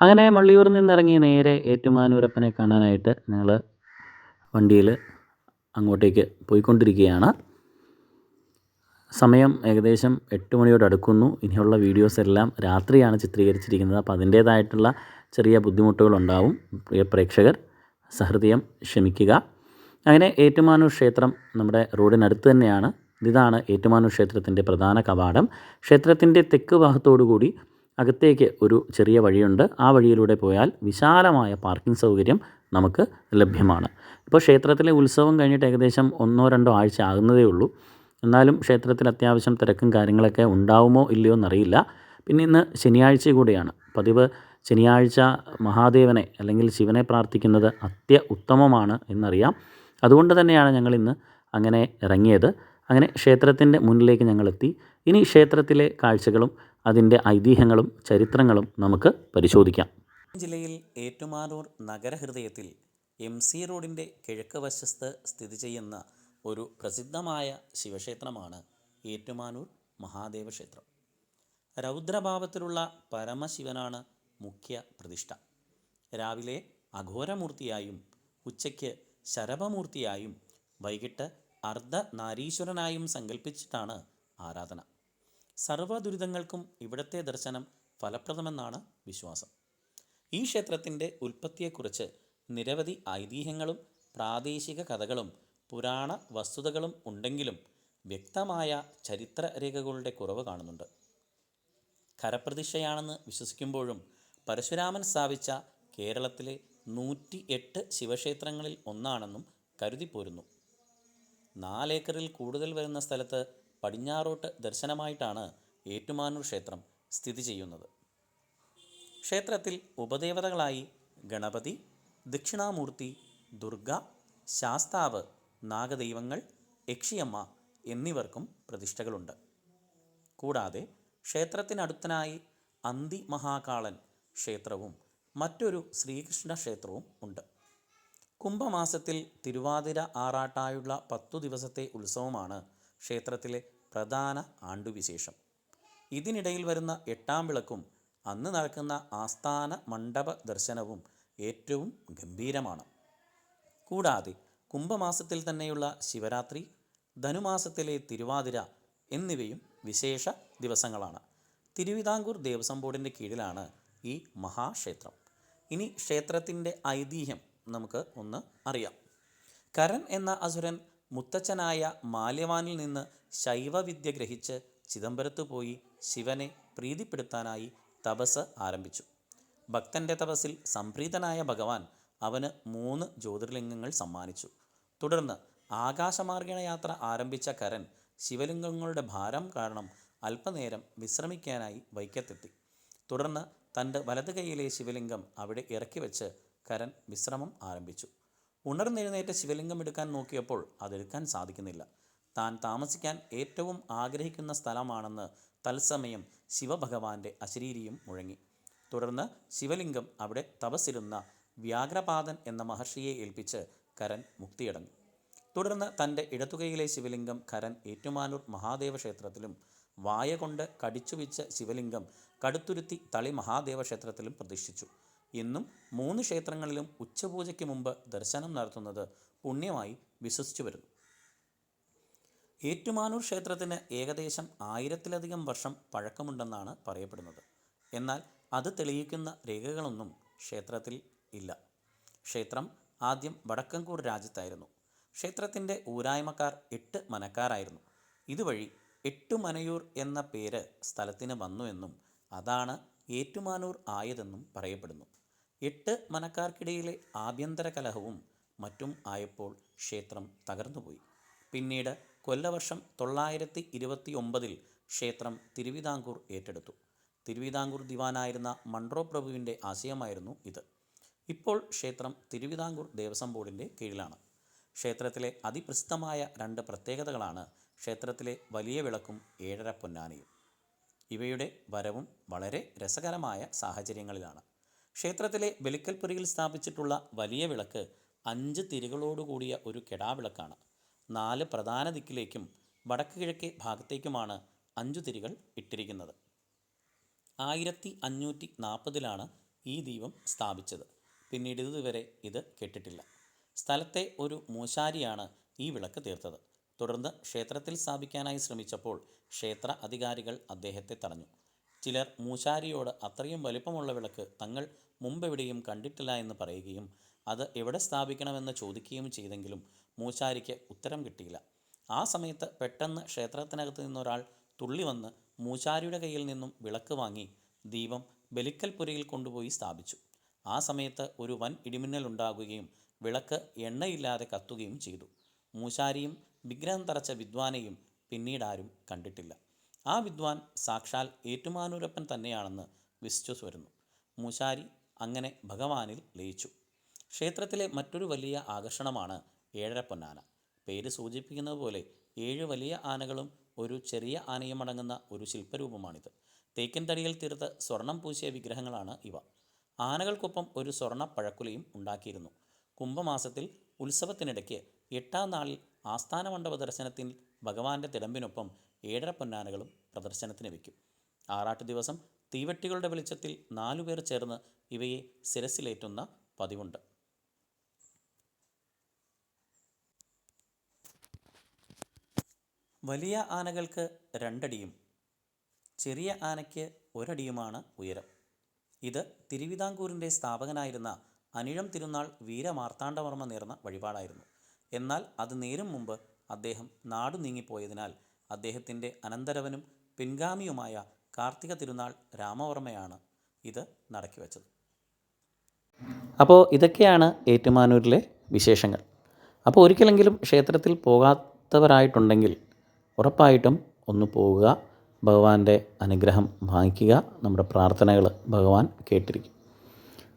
അങ്ങനെ മള്ളിയൂരിൽ നിന്നിറങ്ങി നേരെ ഏറ്റുമാനൂരപ്പനെ കാണാനായിട്ട് ഞങ്ങൾ വണ്ടിയിൽ അങ്ങോട്ടേക്ക് പോയിക്കൊണ്ടിരിക്കുകയാണ്. സമയം ഏകദേശം എട്ട് മണിയോട് അടുക്കുന്നു. ഇനിയുള്ള വീഡിയോസ് എല്ലാം രാത്രിയാണ് ചിത്രീകരിച്ചിരിക്കുന്നത്. അപ്പോൾ അതിന്റേതായിട്ടുള്ള ചെറിയ ബുദ്ധിമുട്ടുകളുണ്ടാവും. പ്രിയ പ്രേക്ഷകർ സഹൃദയം ക്ഷമിക്കുക. അങ്ങനെ ഏറ്റുമാനൂർ ക്ഷേത്രം നമ്മുടെ റോഡിനടുത്ത് തന്നെയാണ്. ഇതാണ് ഏറ്റുമാനൂർ ക്ഷേത്രത്തിന്റെ പ്രധാന കവാടം. ക്ഷേത്രത്തിന്റെ തെക്ക് ഭാഗത്തോടുകൂടി അകത്തേക്ക് ഒരു ചെറിയ വഴിയുണ്ട്. ആ വഴിയിലൂടെ പോയാൽ വിശാലമായ പാർക്കിംഗ് സൗകര്യം നമുക്ക് ലഭ്യമാണ്. ഇപ്പോൾ ക്ഷേത്രത്തിലെ ഉത്സവം കഴിഞ്ഞിട്ട് ഏകദേശം ഒന്നോ രണ്ടോ ആഴ്ച ആകുന്നതേ ഉള്ളൂ. എന്നാലും ക്ഷേത്രത്തിൽ അത്യാവശ്യം തിരക്കും കാര്യങ്ങളൊക്കെ ഉണ്ടാവുമോ ഇല്ലയോ എന്നറിയില്ല. പിന്നെ ഇന്ന് ശനിയാഴ്ച കൂടിയാണ്. പതിവ് ശനിയാഴ്ച മഹാദേവനെ അല്ലെങ്കിൽ ശിവനെ പ്രാർത്ഥിക്കുന്നത് അത്യ ഉത്തമമാണ് എന്നറിയാം. അതുകൊണ്ട് തന്നെയാണ് ഞങ്ങൾ ഇന്ന് അങ്ങനെ ഇറങ്ങിയത്. അങ്ങനെ ക്ഷേത്രത്തിന്റെ മുന്നിലേക്ക് ഞങ്ങളെത്തി. ഇനി ക്ഷേത്രത്തിലെ കാഴ്ചകളും അതിന്റെ ഐതിഹ്യങ്ങളും ചരിത്രങ്ങളും നമുക്ക് പരിശോധിക്കാം. ജില്ലയിൽ ഏറ്റുമാനൂർ നഗരഹൃദയത്തിൽ എം സി റോഡിന്റെ കിഴക്ക് വശത്ത് സ്ഥിതി ചെയ്യുന്ന ഒരു പ്രസിദ്ധമായ ശിവക്ഷേത്രമാണ് ഏറ്റുമാനൂർ മഹാദേവ ക്ഷേത്രം. രൗദ്രഭാവത്തിലുള്ള പരമശിവനാണ് മുഖ്യ പ്രതിഷ്ഠ. രാവിലെ അഘോരമൂർത്തിയായും ഉച്ചയ്ക്ക് ശരഭമൂർത്തിയായും വൈകിട്ട് അർദ്ധനാരീശ്വരനായും സങ്കല്പിച്ചിട്ടാണ് ആരാധന. സർവദുരിതങ്ങൾക്കും ഇവിടത്തെ ദർശനം ഫലപ്രദമെന്നാണ് വിശ്വാസം. ഈ ക്ഷേത്രത്തിന്റെ ഉൽപ്പത്തിയെക്കുറിച്ച് നിരവധി ഐതിഹ്യങ്ങളും പ്രാദേശിക കഥകളും പുരാണ വസ്തുതകളും ഉണ്ടെങ്കിലും വ്യക്തമായ ചരിത്രരേഖകളുടെ കുറവ് കാണുന്നുണ്ട്. കരപ്രതിഷ്ഠയാണെന്ന് വിശ്വസിക്കുമ്പോഴും പരശുരാമൻ സ്ഥാപിച്ച കേരളത്തിലെ നൂറ്റി എട്ട് ശിവക്ഷേത്രങ്ങളിൽ ഒന്നാണെന്നും കരുതിപ്പോരുന്നു. നാലേക്കറിൽ കൂടുതൽ വരുന്ന സ്ഥലത്ത് പടിഞ്ഞാറോട്ട് ദർശനമായിട്ടാണ് ഏറ്റുമാനൂർ ക്ഷേത്രം സ്ഥിതി ചെയ്യുന്നത്. ക്ഷേത്രത്തിൽ ഉപദേവതകളായി ഗണപതി ദക്ഷിണാമൂർത്തി ദുർഗ ശാസ്താവ് നാഗദൈവങ്ങൾ യക്ഷിയമ്മ എന്നിവർക്കും പ്രതിഷ്ഠകളുണ്ട്. കൂടാതെ ക്ഷേത്രത്തിനടുത്തനായി അന്തി മഹാകാളൻ ക്ഷേത്രവും മറ്റൊരു ശ്രീകൃഷ്ണ ക്ഷേത്രവും ഉണ്ട്. കുംഭമാസത്തിൽ തിരുവാതിര ആറാട്ടായുള്ള പത്തു ദിവസത്തെ ഉത്സവമാണ് ക്ഷേത്രത്തിലെ പ്രധാന ആണ്ടുവിശേഷം. ഇതിനിടയിൽ വരുന്ന എട്ടാം വിളക്കും അന്ന് നടക്കുന്ന ആസ്ഥാന മണ്ഡപ ദർശനവും ഏറ്റവും ഗംഭീരമാണ്. കൂടാതെ കുംഭമാസത്തിൽ തന്നെയുള്ള ശിവരാത്രി ധനുമാസത്തിലെ തിരുവാതിര എന്നിവയും വിശേഷ ദിവസങ്ങളാണ്. തിരുവിതാംകൂർ ദേവസ്വം ബോർഡിന്റെ കീഴിലാണ് ഈ മഹാക്ഷേത്രം. ഇനി ക്ഷേത്രത്തിന്റെ ഐതിഹ്യം നമുക്ക് ഒന്ന് അറിയാം. കരൻ എന്ന അസുരൻ മുത്തച്ഛനായ മാല്യവാനിൽ നിന്ന് ശൈവവിദ്യ ഗ്രഹിച്ച് ചിദംബരത്ത് പോയി ശിവനെ പ്രീതിപ്പെടുത്താനായി തപസ് ആരംഭിച്ചു. ഭക്തന്റെ തപസ്സിൽ സംപ്രീതനായ ഭഗവാൻ അവന് മൂന്ന് ജ്യോതിർലിംഗങ്ങൾ സമ്മാനിച്ചു. തുടർന്ന് ആകാശമാർഗീണ യാത്ര ആരംഭിച്ച കരൻ ശിവലിംഗങ്ങളുടെ ഭാരം കാരണം അല്പനേരം വിശ്രമിക്കാനായി വൈക്കത്തെത്തി. തുടർന്ന് തന്റെ വലതു കൈയിലെ ശിവലിംഗം അവിടെ ഇറക്കി വെച്ച് കരൻ വിശ്രമം ആരംഭിച്ചു. ഉണർന്നെഴുന്നേറ്റ് ശിവലിംഗം എടുക്കാൻ നോക്കിയപ്പോൾ അതെടുക്കാൻ സാധിക്കുന്നില്ല. താൻ താമസിക്കാൻ ഏറ്റവും ആഗ്രഹിക്കുന്ന സ്ഥലമാണെന്ന് തത്സമയം ശിവഭഗവാന്റെ അശരീരിയും മുഴങ്ങി. തുടർന്ന് ശിവലിംഗം അവിടെ തപസ്സിരുന്ന വ്യാഘ്രപാദൻ എന്ന മഹർഷിയെ ഏൽപ്പിച്ച് കരൻ മുക്തിയടഞ്ഞു. തുടർന്ന് തന്റെ ഇടത്തുകയിലെ ശിവലിംഗം കരൻ ഏറ്റുമാനൂർ മഹാദേവ ക്ഷേത്രത്തിലും വായ കൊണ്ട് കടിച്ചുവിച്ച ശിവലിംഗം കടുത്തുരുത്തി തളി മഹാദേവ ക്ഷേത്രത്തിലും പ്രതിഷ്ഠിച്ചു. ഇന്നും മൂന്ന് ക്ഷേത്രങ്ങളിലും ഉച്ചപൂജയ്ക്ക് മുമ്പ് ദർശനം നടത്തുന്നത് പുണ്യമായി വിശ്വസിച്ചു വരുന്നു. ഏറ്റുമാനൂർ ക്ഷേത്രത്തിന് ഏകദേശം ആയിരത്തിലധികം വർഷം പഴക്കമുണ്ടെന്നാണ് പറയപ്പെടുന്നത്. എന്നാൽ അത് തെളിയിക്കുന്ന രേഖകളൊന്നും ക്ഷേത്രത്തിൽ ഇല്ല. ക്ഷേത്രം ആദ്യം വടക്കൻകൂർ രാജ്യത്തായിരുന്നു. ക്ഷേത്രത്തിന്റെ ഊരായ്മക്കാർ എട്ട് മനക്കാരായിരുന്നു. ഇതുവഴി എട്ടുമനയൂർ എന്ന പേര് സ്ഥലത്തിന് വന്നുവെന്നും അതാണ് ഏറ്റുമാനൂർ ആയതെന്നും പറയപ്പെടുന്നു. എട്ട് മനക്കാർക്കിടയിലെ ആഭ്യന്തര കലഹവും മറ്റും ആയപ്പോൾ ക്ഷേത്രം തകർന്നുപോയി. പിന്നീട് കൊല്ലവർഷം തൊള്ളായിരത്തി ഇരുപത്തി ഒമ്പതിൽ ക്ഷേത്രം തിരുവിതാംകൂർ ഏറ്റെടുത്തു. തിരുവിതാംകൂർ ദിവാനായിരുന്ന മൺട്രോ പ്രഭുവിന്റെ ആശയമായിരുന്നു ഇത്. ഇപ്പോൾ ക്ഷേത്രം തിരുവിതാംകൂർ ദേവസ്വം ബോർഡിന്റെ കീഴിലാണ്. ക്ഷേത്രത്തിലെ അതിപ്രസിദ്ധമായ രണ്ട് പ്രത്യേകതകളാണ് ക്ഷേത്രത്തിലെ വലിയ വിളക്കും ഏഴര പൊന്നാനിയും. ഇവയുടെ വരവും വളരെ രസകരമായ സാഹചര്യങ്ങളിലാണ്. ക്ഷേത്രത്തിലെ ബലിക്കൽപുരിയിൽ സ്ഥാപിച്ചിട്ടുള്ള വലിയ വിളക്ക് അഞ്ച് തിരികളോടുകൂടിയ ഒരു കെടാവിളക്കാണ്. നാല് പ്രധാന ദിക്കിലേക്കും വടക്ക് കിഴക്കേ ഭാഗത്തേക്കുമാണ് അഞ്ചു തിരികൾ ഇട്ടിരിക്കുന്നത്. ആയിരത്തി അഞ്ഞൂറ്റി നാൽപ്പതിലാണ് ഈ ദീപം സ്ഥാപിച്ചത്. പിന്നീട് ഇതുവരെ ഇത് കെട്ടിട്ടില്ല. സ്ഥലത്തെ ഒരു മൂശാരിയാണ് ഈ വിളക്ക് തീർത്തത്. തുടർന്ന് ക്ഷേത്രത്തിൽ സ്ഥാപിക്കാനായി ശ്രമിച്ചപ്പോൾ ക്ഷേത്ര അധികാരികൾ അദ്ദേഹത്തെ തടഞ്ഞു. ചിലർ മൂശാരിയോട് അത്രയും വലിപ്പമുള്ള വിളക്ക് തങ്ങൾ മുമ്പെവിടെയും കണ്ടിട്ടില്ല എന്ന് പറയുകയും അത് എവിടെ സ്ഥാപിക്കണമെന്ന് ചോദിക്കുകയും ചെയ്തെങ്കിലും മൂശാരിക്ക് ഉത്തരം കിട്ടിയില്ല. ആ സമയത്ത് പെട്ടെന്ന് ക്ഷേത്രത്തിനകത്ത് നിന്നൊരാൾ തുള്ളി വന്ന് മൂശാരിയുടെ കയ്യിൽ നിന്നും വിളക്ക് വാങ്ങി ദീപം ബലിക്കൽപുരയിൽ കൊണ്ടുപോയി സ്ഥാപിച്ചു. ആ സമയത്ത് ഒരു വൻ ഇടിമിന്നൽ ഉണ്ടാകുകയും വിളക്ക് എണ്ണയില്ലാതെ കത്തുകയും ചെയ്തു. മൂശാരിയും വിഗ്രഹം തറച്ച വിദ്വാനെയും പിന്നീടാരും കണ്ടിട്ടില്ല. ആ വിദ്വാൻ സാക്ഷാൽ ഏറ്റുമാനൂരപ്പൻ തന്നെയാണെന്ന് വിശ്വസ് വരുന്നു. മൂശാരി അങ്ങനെ ഭഗവാനിൽ ലയിച്ചു. ക്ഷേത്രത്തിലെ മറ്റൊരു വലിയ ആകർഷണമാണ് ഏഴര പൊന്നാന. പേര് സൂചിപ്പിക്കുന്നത് പോലെ ഏഴ് വലിയ ആനകളും ഒരു ചെറിയ ആനയും അടങ്ങുന്ന ഒരു ശില്പരൂപമാണിത്. തേക്കൻ തടിയിൽ തീർത്ത് സ്വർണം പൂശിയ വിഗ്രഹങ്ങളാണ് ഇവ. ആനകൾക്കൊപ്പം ഒരു സ്വർണ പഴക്കുലയും ഉണ്ടാക്കിയിരുന്നു. കുംഭമാസത്തിൽ ഉത്സവത്തിനിടയ്ക്ക് എട്ടാം നാളിൽ ആസ്ഥാന മണ്ഡപ ദർശനത്തിൽ ഭഗവാന്റെ തിടമ്പിനൊപ്പം ഏഴര പൊന്നാനകളും പ്രദർശനത്തിന് വയ്ക്കും. ആറാട്ട് ദിവസം തീവട്ടികളുടെ വെളിച്ചത്തിൽ നാലുപേർ ചേർന്ന് ഇവയെ ശിരസിലേറ്റുന്ന പതിവുണ്ട്. വലിയ ആനകൾക്ക് രണ്ടടിയും ചെറിയ ആനയ്ക്ക് ഒരടിയുമാണ് ഉയരം. ഇത് തിരുവിതാംകൂറിന്റെ സ്ഥാപകനായിരുന്ന അനിഴം തിരുനാൾ വീരമാർത്താണ്ഡവർമ്മ നേർന്ന വഴിപാടായിരുന്നു. എന്നാൽ അത് നേരം മുമ്പ് അദ്ദേഹം നാടു നീങ്ങിപ്പോയതിനാൽ അദ്ദേഹത്തിന്റെ അനന്തരവനും പിൻഗാമിയുമായ കാർത്തിക തിരുനാൾ രാമവർമ്മയാണ് ഇത് നടക്കി വച്ചത്. അപ്പോൾ ഇതൊക്കെയാണ് ഏറ്റുമാനൂരിലെ വിശേഷങ്ങൾ. അപ്പോൾ ഒരിക്കലെങ്കിലും ക്ഷേത്രത്തിൽ പോകാത്തവരായിട്ടുണ്ടെങ്കിൽ ഉറപ്പായിട്ടും ഒന്ന് പോവുക ഭഗവാന്റെ അനുഗ്രഹം വാങ്ങിക്കുക നമ്മുടെ പ്രാർത്ഥനകൾ ഭഗവാൻ കേട്ടിരിക്കും.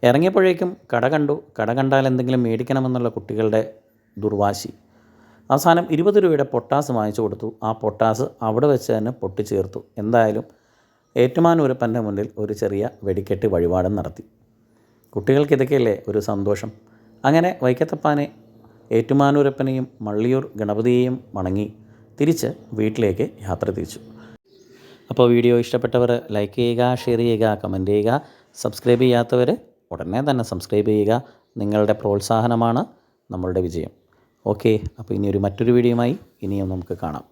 ഇറങ്ങിയപ്പോഴേക്കും കട കണ്ടു. കട കണ്ടാൽ എന്തെങ്കിലും മേടിക്കണമെന്നുള്ള കുട്ടികളുടെ ദുർവാശി. അവസാനം ഇരുപത് രൂപയുടെ പൊട്ടാസ് വാങ്ങിച്ചു കൊടുത്തു. ആ പൊട്ടാസ് അവിടെ വെച്ച് തന്നെ പൊട്ടിച്ചേർത്തു എന്തായാലും ഏറ്റുമാനൂരപ്പന്റെ മുന്നിൽ ഒരു ചെറിയ വെടിക്കെട്ട് വഴിപാടും നടത്തി. കുട്ടികൾക്ക് ഇതൊക്കെയല്ലേ ഒരു സന്തോഷം? അങ്ങനെ വൈക്കത്തപ്പാനെ ഏറ്റുമാനൂരപ്പനെയും മള്ളിയൂർ ഗണപതിയെയും വണങ്ങി തിരിച്ച് വീട്ടിലേക്ക് യാത്ര തിരിച്ചു. അപ്പോൾ വീഡിയോ ഇഷ്ടപ്പെട്ടവർ ലൈക്ക് ചെയ്യുക ഷെയർ ചെയ്യുക കമന്റ് ചെയ്യുക. സബ്സ്ക്രൈബ് ചെയ്യാത്തവർ ഉടനെ തന്നെ സബ്സ്ക്രൈബ് ചെയ്യുക. നിങ്ങളുടെ പ്രോത്സാഹനമാണ് നമ്മളുടെ വിജയം. ഓക്കെ. അപ്പോൾ ഇനി ഒരു മറ്റൊരു വീഡിയോയുമായി ഇനിയും നമുക്ക് കാണാം.